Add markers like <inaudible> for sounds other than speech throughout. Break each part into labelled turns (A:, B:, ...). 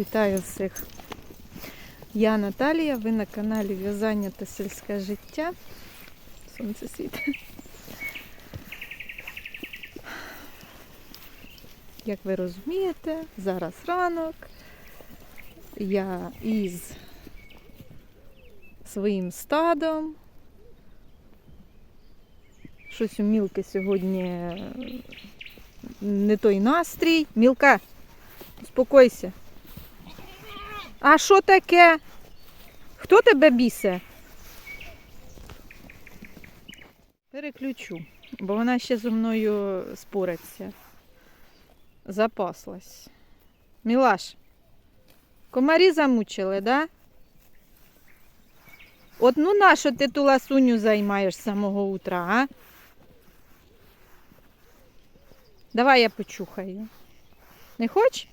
A: Вітаю всіх! Я Наталія, ви на каналі В'язання та сільське життя. Сонце світить. Як ви розумієте, зараз ранок. Я із своїм стадом. Щось у Мілки сьогодні не той настрій. Мілка, успокойся. А що таке? Хто тебе бісе? Переключу, бо вона ще зі мною спориться. Запаслась. Мілаш, комарі замучили, да? От ну на що ти ту ласуню займаєш з самого утра, а? Давай я почухаю. Не хочеш?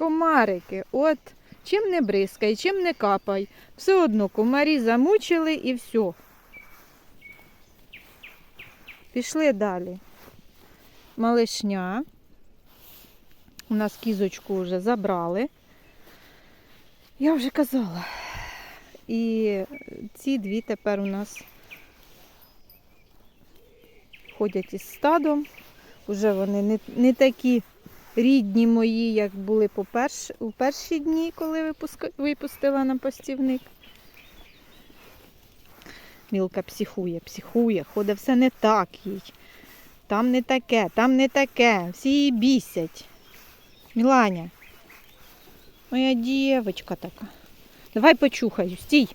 A: Комарики, от чим не бризкай, чим не капай. Все одно комарі замучили і все. Пішли далі. Малишня. У нас кізочку вже забрали. Я вже казала. І ці дві тепер у нас ходять із стадом. Уже вони не, не такі рідні мої, як були по у перші дні, коли випустила на постівник. Мілка психує, психує, ходить все не так їй. Там не таке, там не таке. Всі її бісять. Міланя. Моя дівчинка така. Давай почухаю, стій.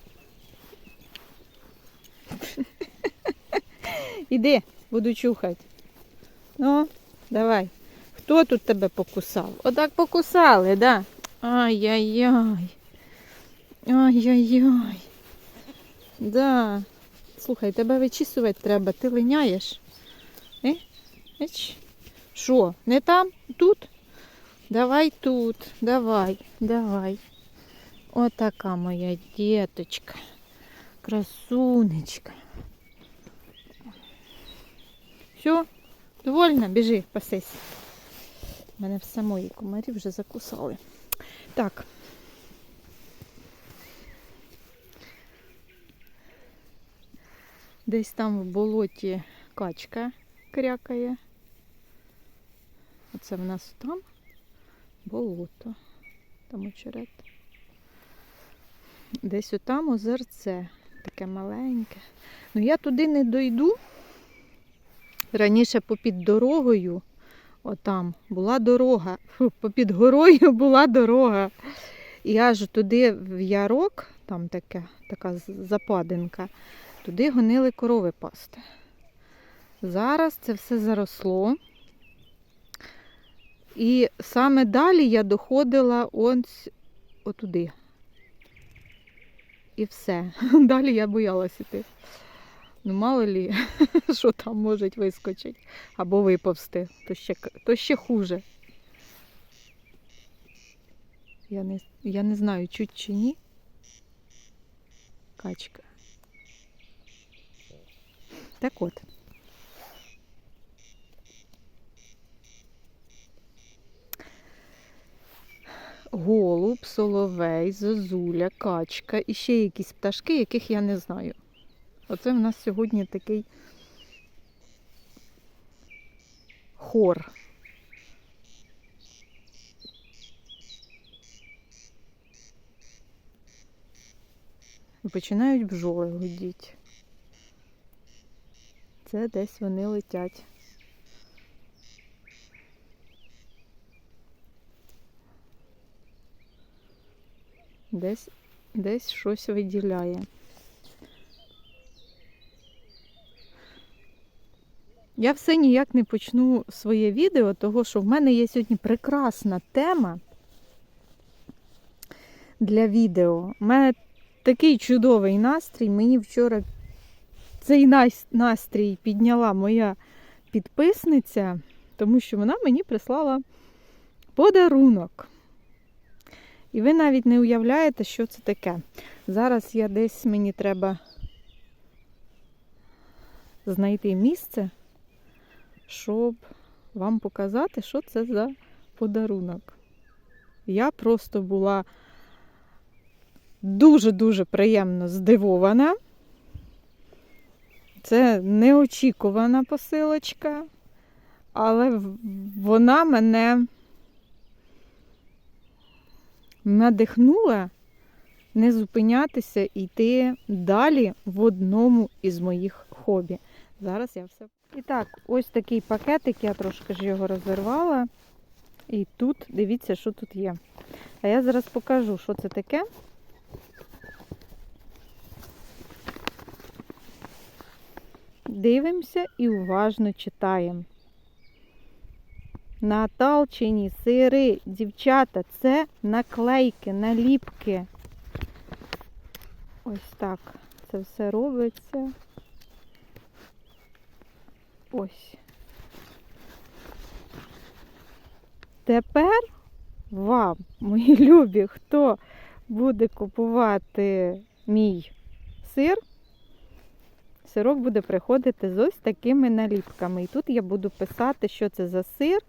A: <laughs> Іди, буду чухати. Ну, давай. Хто тут тебе покусав? Отак покусали, да? Ай-яй-яй. Ай-яй-яй. Да. Слухай, тебе вичісувати треба, ти линяєш. Е? Що, не там? Тут? Давай тут, давай, давай. Отака моя діточка. Красунечка. Все, довольна? Біжи, пасись. Мене в самої комарі вже закусали. Так. Десь там в болоті качка крякає. Оце в нас там болото. Там очерет. Десь отам озерце. Таке маленьке. Ну я туди не дойду. Раніше попід дорогою, отам, була дорога. Попід горою була дорога. І аж туди в ярок, там таке, така западинка, туди гонили корови пасти. Зараз це все заросло. І саме далі я доходила ось отуди. І все. <laughs> Далі я боялась іти. Ну, мало лі, <laughs> що там може вискочити або виповзти, то ще, то ще хуже. Я не, я не знаю, чуть чи ні. Качка. Так от. Голуб, соловей, зозуля, качка і ще якісь пташки, яких я не знаю. Оце в нас сьогодні такий хор. Починають бджоли гудіти. Це десь вони летять. Десь, десь щось виділяє. Я все ніяк не почну своє відео, того що в мене є сьогодні прекрасна тема для відео. У мене такий чудовий настрій. Мені вчора цей настрій підняла моя підписниця, тому що вона мені прислала подарунок. І ви навіть не уявляєте, що це таке. Зараз я десь мені треба знайти місце, щоб вам показати, що це за подарунок. Я просто була дуже-дуже приємно здивована. Це неочікувана посилочка, але вона мене надихнула не зупинятися і йти далі в одному із моїх хобі. Зараз я все. І так, ось такий пакетик, я трошки ж його розірвала. І тут дивіться, що тут є. А я зараз покажу, що це таке. Дивимося і уважно читаємо. Наталчені сири, дівчата, це наклейки, наліпки. Ось так це все робиться. Ось. Тепер вам, мої <laughs> любі, хто буде купувати мій сир, сирок буде приходити з ось такими наліпками. І тут я буду писати, що це за сир.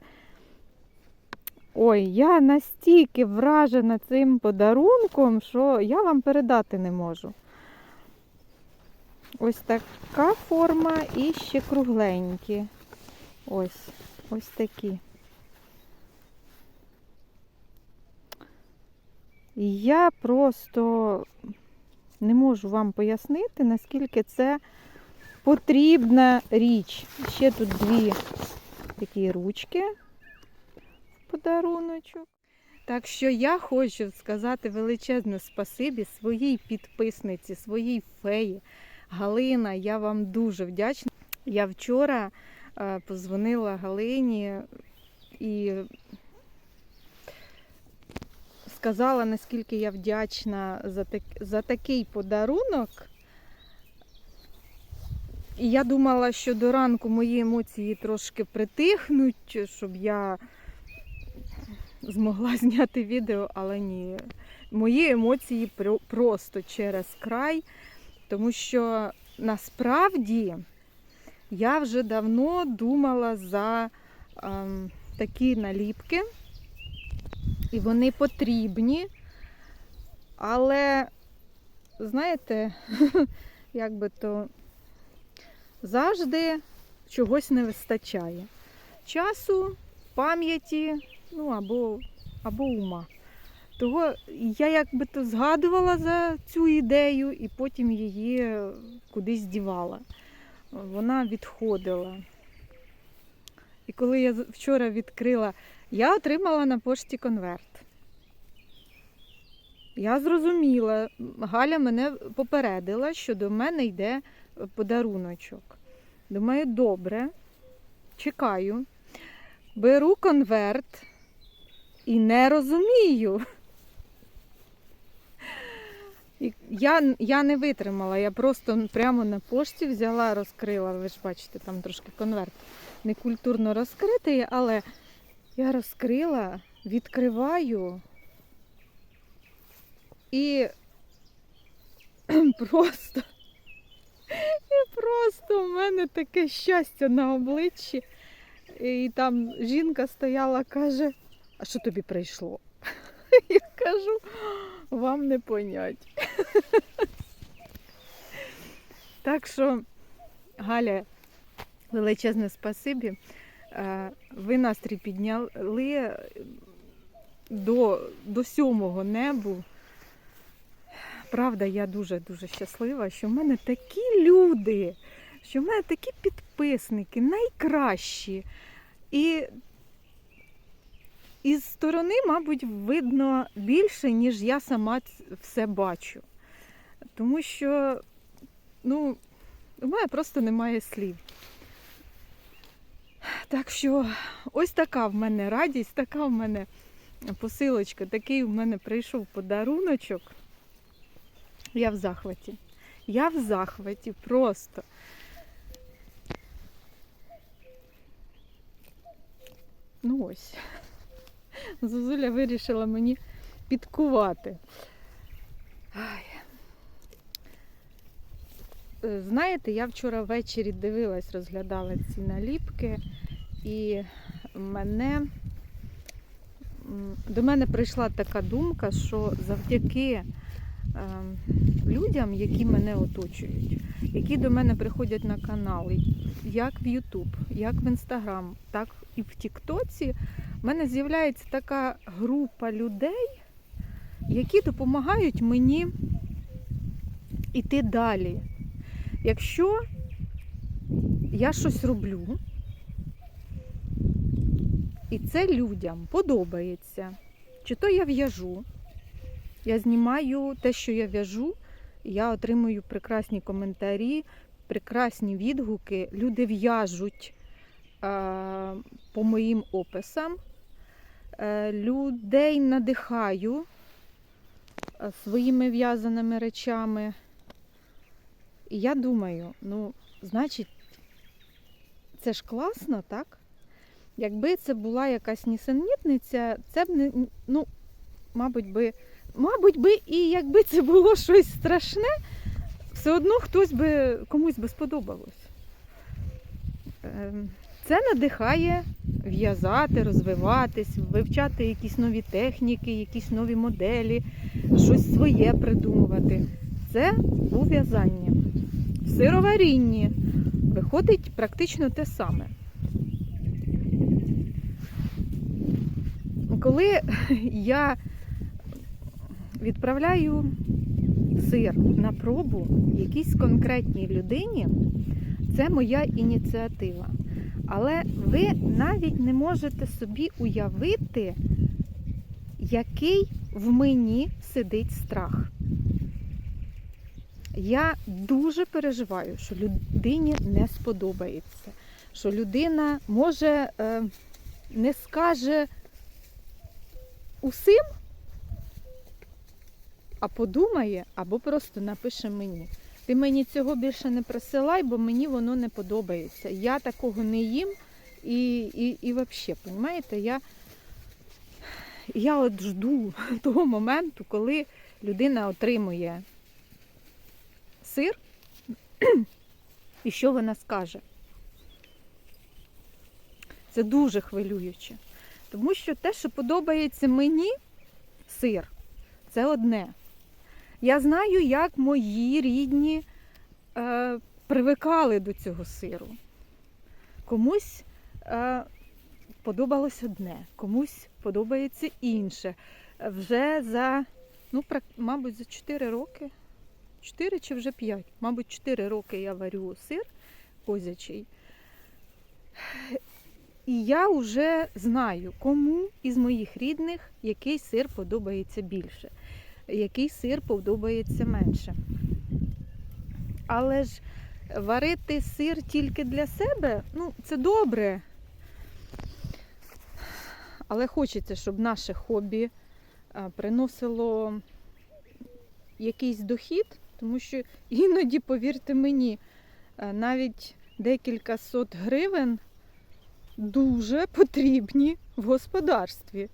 A: Ой, я настільки вражена цим подарунком, що я вам передати не можу. Ось така форма і ще кругленькі. Ось, ось такі. Я просто не можу вам пояснити, наскільки це потрібна річ. Ще тут дві такі ручки в подаруночок. Так що я хочу сказати величезне спасибі своїй підписниці, своїй феї. Галина, я вам дуже вдячна. Я вчора е, позвонила Галині і сказала, наскільки я вдячна за, так, за такий подарунок. І я думала, що до ранку мої емоції трошки притихнуть, щоб я змогла <laughs> зняти відео, але ні. Мої емоції просто через край, тому що насправді я вже давно думала за ем, такі наліпки, і вони потрібні, але, знаєте, <laughs> як би то завжди чогось не вистачає. Часу, пам'яті, ну або, або ума. Того я якби то згадувала за цю ідею і потім її кудись дівала. Вона відходила. І коли я вчора відкрила, я отримала на пошті конверт. Я зрозуміла, Галя мене попередила, що до мене йде подаруночок. Думаю, добре, чекаю. Беру конверт і не розумію. Я, я не витримала, я просто прямо на пошті взяла, розкрила. Ви ж бачите, там трошки конверт некультурно розкритий, але я розкрила, відкриваю і <clears throat> просто, і просто у мене таке щастя на обличчі. І там жінка стояла, каже, а що тобі прийшло? <laughs> Я кажу, вам не понять. <laughs> Так що, Галя, величезне спасибі. Е, Ви настрій підняли до, до сьомого небу. Правда, я дуже-дуже щаслива, що в мене такі люди, що в мене такі підписники, найкращі. І із сторони, мабуть, видно більше, ніж я сама все бачу. Тому що, ну, у мене просто немає слів. Так що ось така в мене радість, така в мене посилочка, такий в мене прийшов подаруночок. Я в захваті. Я в захваті просто. Ну ось. Зозуля вирішила мені підкувати. Ай. Е, Знаєте, я вчора ввечері дивилась, розглядала ці наліпки і мене до мене прийшла така думка, що завдяки е, людям, які мене оточують, які до мене приходять на канал, як в Ютуб, як в Інстаграм, так і в Тіктоці, в мене з'являється така група людей, які допомагають мені іти далі. Якщо я щось роблю, і це людям подобається, чи то я в'яжу, я знімаю те, що я в'яжу, я отримую прекрасні коментарі, прекрасні відгуки. Люди в'яжуть е, по моїм описам. Е, людей надихаю е, своїми в'язаними речами. І я думаю, ну, значить, це ж класно, так? Якби це була якась нісенітниця, це б не, ну, мабуть би, мабуть би, і якби це було щось страшне, все одно хтось би комусь би сподобалось. Ем, Це надихає в'язати, розвиватись, вивчати якісь нові техніки, якісь нові моделі, щось своє придумувати. Це у в'язанні. В сироварінні виходить практично те саме. Коли я відправляю сир на пробу якійсь конкретній людині, це моя ініціатива. Але ви навіть не можете собі уявити, який в мені сидить страх. Я дуже переживаю, що людині не сподобається, що людина може е, не скаже усім, а подумає або просто напише мені. Ти мені цього більше не присилай, бо мені воно не подобається. Я такого не їм і, і, і взагалі, розумієте, я, я от жду <laughs> того моменту, коли людина отримує сир, і що вона скаже. Це дуже хвилююче. Тому що те, що подобається мені, сир, це одне. Я знаю, як мої рідні е, привикали до цього сиру. Комусь е, подобалось одне, комусь подобається інше. Вже за, ну, мабуть, за 4 роки, 4 чи вже 5, мабуть, 4 роки я варю сир козячий. І я вже знаю, кому із моїх рідних який сир подобається більше, який сир подобається менше. Але ж варити сир тільки для себе, ну, це добре. Але хочеться, щоб наше хобі приносило якийсь дохід, тому що іноді, повірте мені, навіть декілька сот гривень дуже потрібні в господарстві.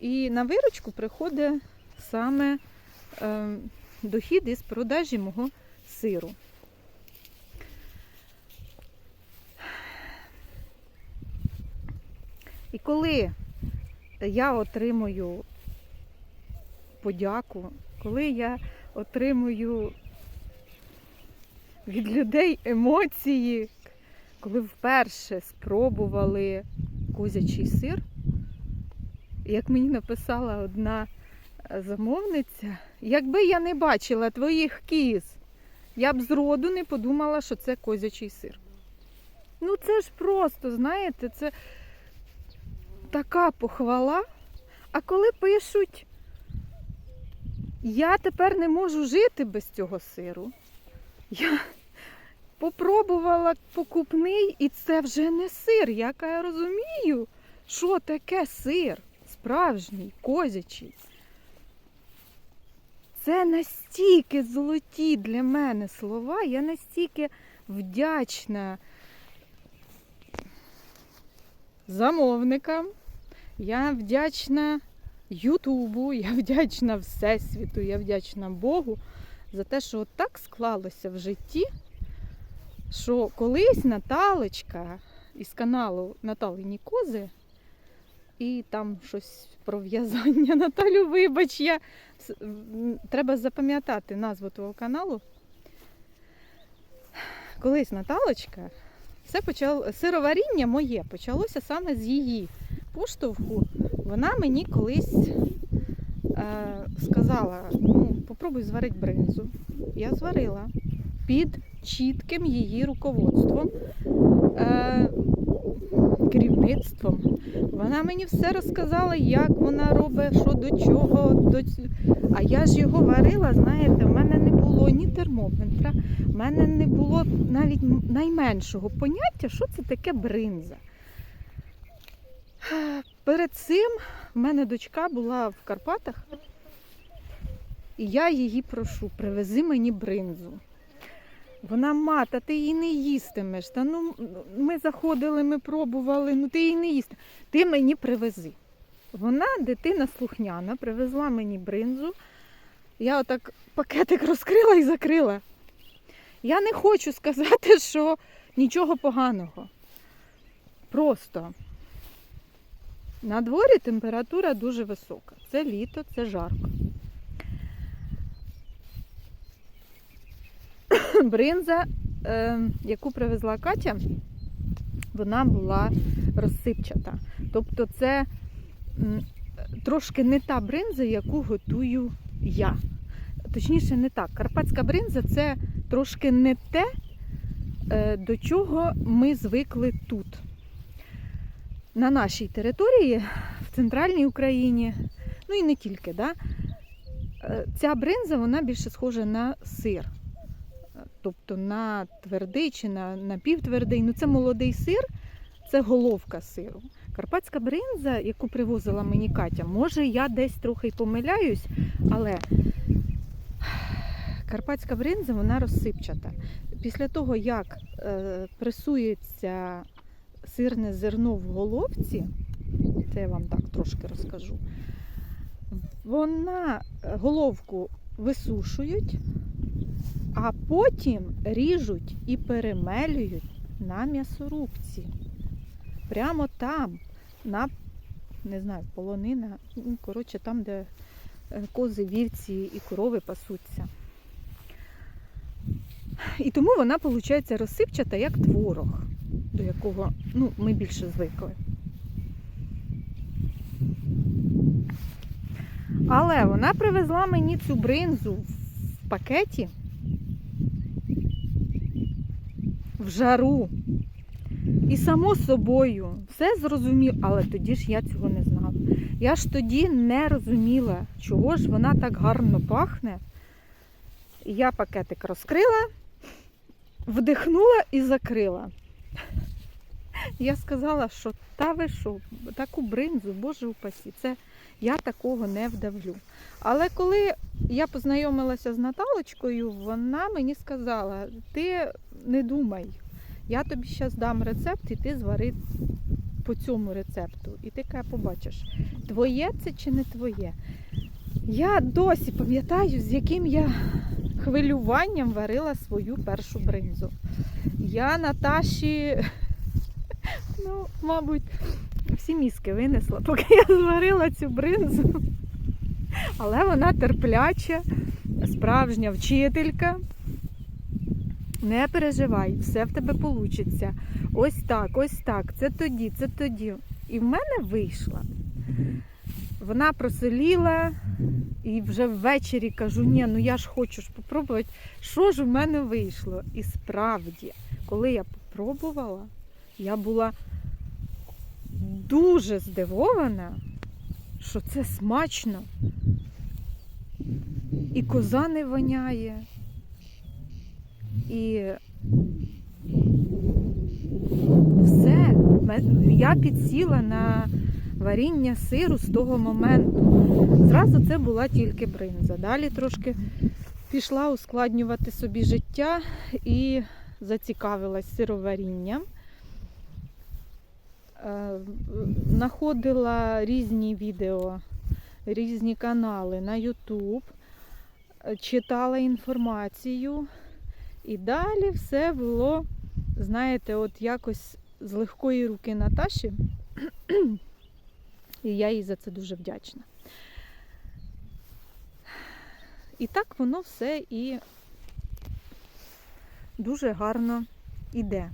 A: І на виручку приходить саме е, дохід із продажі мого сиру. І коли я отримую подяку, коли я отримую від людей емоції, коли вперше спробували козячий сир, як мені написала одна е, замовниця, якби я не бачила твоїх кіз, я б зроду не подумала, що це козячий сир. Ну це ж просто, знаєте, це така похвала. А коли пишуть, я тепер не можу жити без цього сиру. Я попробувала покупний, і це вже не сир. Я розумію, що таке сир справжній, козячий. Це настільки золоті для мене слова, я настільки вдячна замовникам, я вдячна Ютубу, я вдячна Всесвіту, я вдячна Богу за те, що так склалося в житті, що колись Наталочка, із каналу Наталині Кози. І там щось про в'язання. <laughs> Наталю, вибач, я треба запам'ятати назву твого каналу. Колись Наталочка, все почало сироваріння моє почалося саме з її поштовху. Вона мені колись е, сказала: ну, попробуй зварити бринзу. Я зварила під чітким її руководством, е, керівництвом. Вона мені все розказала, як вона робить, що до чого. До... А я ж його варила, знаєте, в мене не було ні термометра, в мене не було навіть найменшого поняття, що це таке бринза. Перед цим в мене дочка була в Карпатах, і я її прошу, привези мені бринзу. Вона мата, ти її не їстимеш. Та ну ми заходили, ми пробували, ну ти її не їсти. Ти мені привези. Вона, дитина слухняна, привезла мені бринзу. Я отак пакетик розкрила і закрила. Я не хочу сказати, що нічого поганого. Просто на дворі температура дуже висока. Це літо, це жарко. <coughs> Бринза, е, яку привезла Катя, вона була розсипчата. Тобто це трошки не та бринза, яку готую я. Точніше, не так. Карпатська бринза це трошки не те, е, до чого ми звикли тут. На нашій території, в центральній Україні, ну і не тільки, да? е, ця бринза вона більше схожа на сир. Тобто на твердий чи на напівтвердий. Ну, це молодий сир, це головка сиру. Карпатська бринза, яку привозила мені Катя, може я десь трохи й помиляюсь, але карпатська бринза вона розсипчата. Після того, як е, пресується сирне зерно в головці, це я вам так трошки розкажу, вона е, головку висушують, а потім ріжуть і перемелюють на м'ясорубці. Прямо там, на не знаю, полонина, ну, коротше, там, де е, кози, вівці і корови пасуться. І тому вона, виходить, розсипчата, як творог, до якого ну, ми більше звикли. Але вона привезла мені цю бринзу в пакеті в жару. І само собою все зрозумів, але тоді ж я цього не знала. Я ж тоді не розуміла, чого ж вона так гарно пахне. Я пакетик розкрила, вдихнула і закрила. Я сказала, що та ви що, таку бринзу, боже упасі, це я такого не вдавлю. Але коли я познайомилася з Наталочкою, вона мені сказала: ти не думай, я тобі зараз дам рецепт, і ти звари по цьому рецепту. І ти каже, побачиш, твоє це чи не твоє. Я досі пам'ятаю, з яким я хвилюванням варила свою першу бринзу. Я Наташі, ну, мабуть, всі мізки винесла, поки я зварила цю бринзу. Але вона терпляча, справжня вчителька. Не переживай, все в тебе вийде. Ось так, ось так, це тоді, це тоді. І в мене вийшла. Вона просоліла, і вже ввечері кажу, ні, ну я ж хочу ж попробувати, що ж в мене вийшло. І справді, коли я попробувала, я була дуже здивована, що це смачно. І коза не воняє. І все. Я підсіла на варіння сиру з того моменту. Зразу це була тільки бринза. Далі трошки пішла ускладнювати собі життя і зацікавилась сироварінням. Е, Находила різні відео, різні канали на YouTube, е, читала інформацію, і далі все було, знаєте, от якось з легкої руки Наташі, <clears throat> і я їй за це дуже вдячна. І так воно все і дуже гарно іде.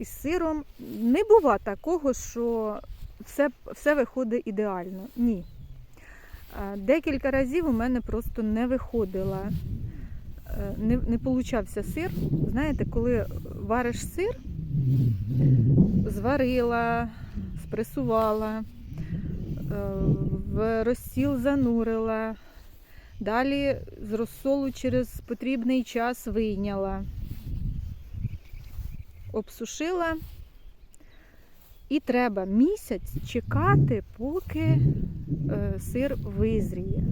A: Із сиром не бува такого, що все, все виходить ідеально. Ні. Е, Декілька разів у мене просто не виходила, е, не, не получався сир. Знаєте, коли вариш сир, зварила, спресувала, е, в розсіл занурила, далі з розсолу через потрібний час вийняла, обсушила. І треба місяць чекати, поки е, сир визріє.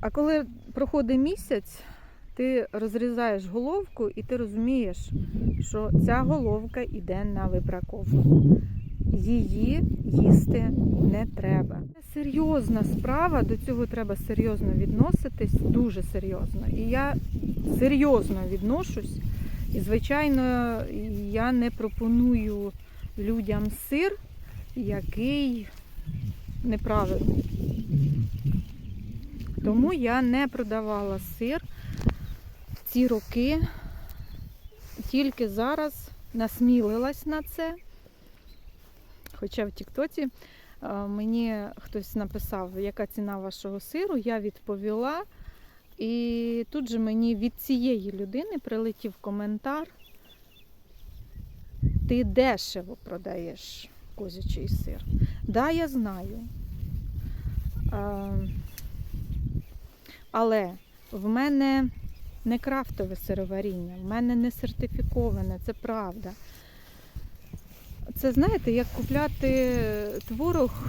A: А коли проходить місяць, ти розрізаєш головку і ти розумієш, що ця головка йде на вибраковку. Її їсти не треба. Це серйозна справа, до цього треба серйозно відноситись, дуже серйозно. І я серйозно відношусь. І, звичайно, я не пропоную людям сир, який неправильний. Тому я не продавала сир ці роки, тільки зараз насмілилась на це. Хоча в Тіктоці е, мені хтось написав, яка ціна вашого сиру, я відповіла. І тут же мені від цієї людини прилетів коментар. Ти дешево продаєш козячий сир. Да, я знаю. Але в мене не крафтове сироваріння, в мене не сертифіковане, це правда. Це знаєте, як купляти творог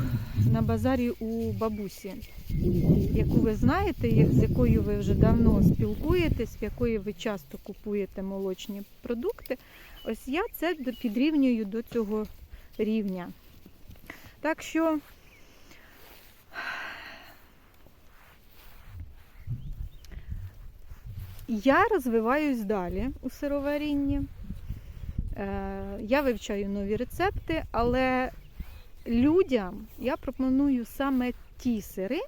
A: на базарі у бабусі, яку ви знаєте, з якою ви вже давно спілкуєтесь, в якої ви часто купуєте молочні продукти. Ось я це підрівнюю до цього рівня. Так що я розвиваюсь далі у сироварінні. Е, Я вивчаю нові рецепти, але людям я пропоную саме ті сири,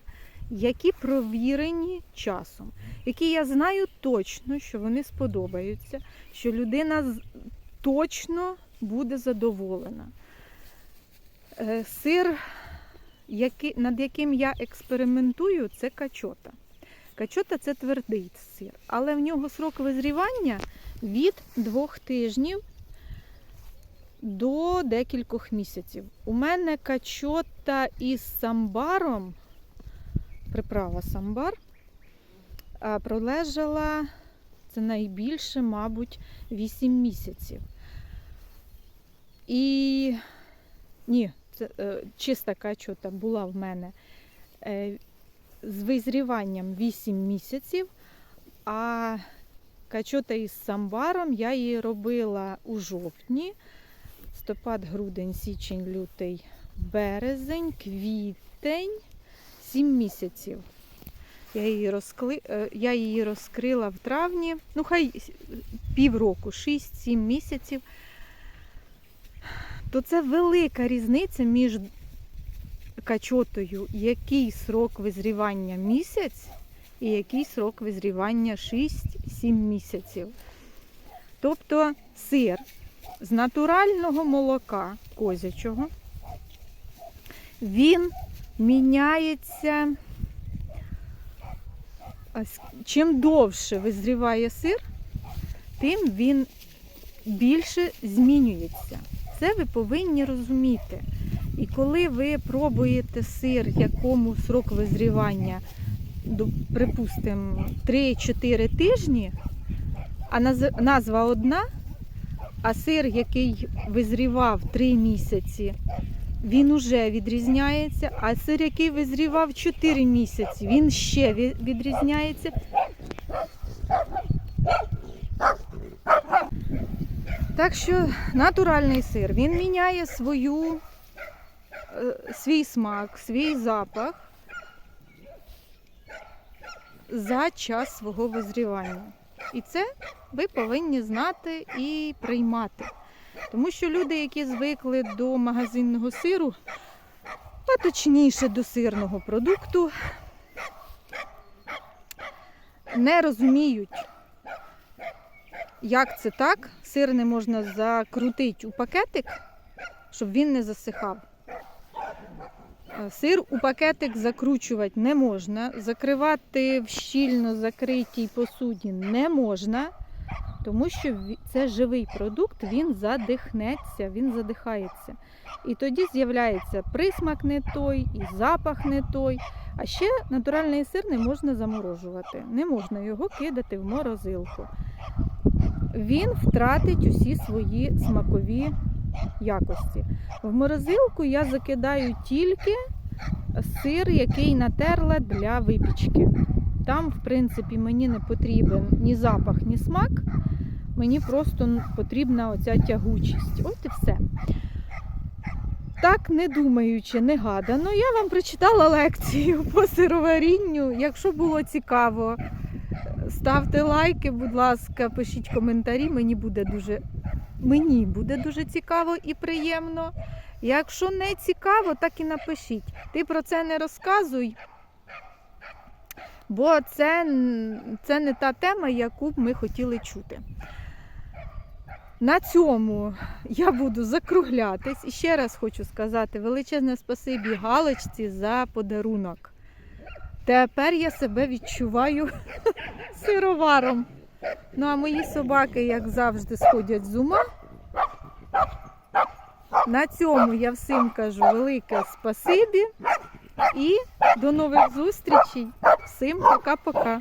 A: які провірені часом, які я знаю точно, що вони сподобаються, що людина точно буде задоволена. Е, Сир, над яким я експериментую, це качота. Качота це твердий сир, але в нього срок визрівання від двох тижнів до декількох місяців. У мене качота із самбаром, приправа самбар, пролежала це найбільше, мабуть, 8 місяців. І ні, це е, чиста качота була в мене е, з визріванням 8 місяців, а качота із самбаром я її робила у жовтні листопад, грудень, січень, лютий, березень, квітень, сім місяців. Я її, розкли... е, я її розкрила в травні, ну хай півроку, 6-7 місяців. То це велика різниця між качотою, який срок визрівання місяць і який срок визрівання 6-7 місяців. Тобто сир з натурального молока козячого. Він міняється. Чим довше визріває сир, тим він більше змінюється. Це ви повинні розуміти. І коли ви пробуєте сир, якому срок визрівання, припустимо, 3-4 тижні, а назва одна, а сир, який визрівав 3 місяці, він уже відрізняється. А сир, який визрівав 4 місяці, він ще відрізняється. Так що натуральний сир, він міняє свою, е, свій смак, свій запах за час свого визрівання. І це ви повинні знати і приймати. Тому що люди, які звикли до магазинного сиру, а точніше до сирного продукту, не розуміють, як це так. Сир не можна закрутити у пакетик, щоб він не засихав. Сир у пакетик закручувати не можна, закривати в щільно закритій посуді не можна, тому що це живий продукт, він задихнеться, він задихається. І тоді з'являється присмак не той, і запах не той. А ще натуральний сир не можна заморожувати, не можна його кидати в морозилку. Він втратить усі свої смакові якості. В морозилку я закидаю тільки сир, який натерла для випічки. Там, в принципі, мені не потрібен ні запах, ні смак. Мені просто потрібна оця тягучість. От і все. Так, не думаючи, не гадано, я вам прочитала лекцію по сироварінню. Якщо було цікаво, ставте лайки, будь ласка, пишіть коментарі. Мені буде дуже, мені буде дуже цікаво і приємно. Якщо не цікаво, так і напишіть. Ти про це не розказуй, бо це, це не та тема, яку б ми хотіли чути. На цьому я буду закруглятись. І ще раз хочу сказати величезне спасибі Галочці за подарунок. Тепер я себе відчуваю <laughs> сироваром. Ну а мої собаки, як завжди, сходять з ума. На цьому я всім кажу велике спасибі і до нових зустрічей. Всім пока-пока.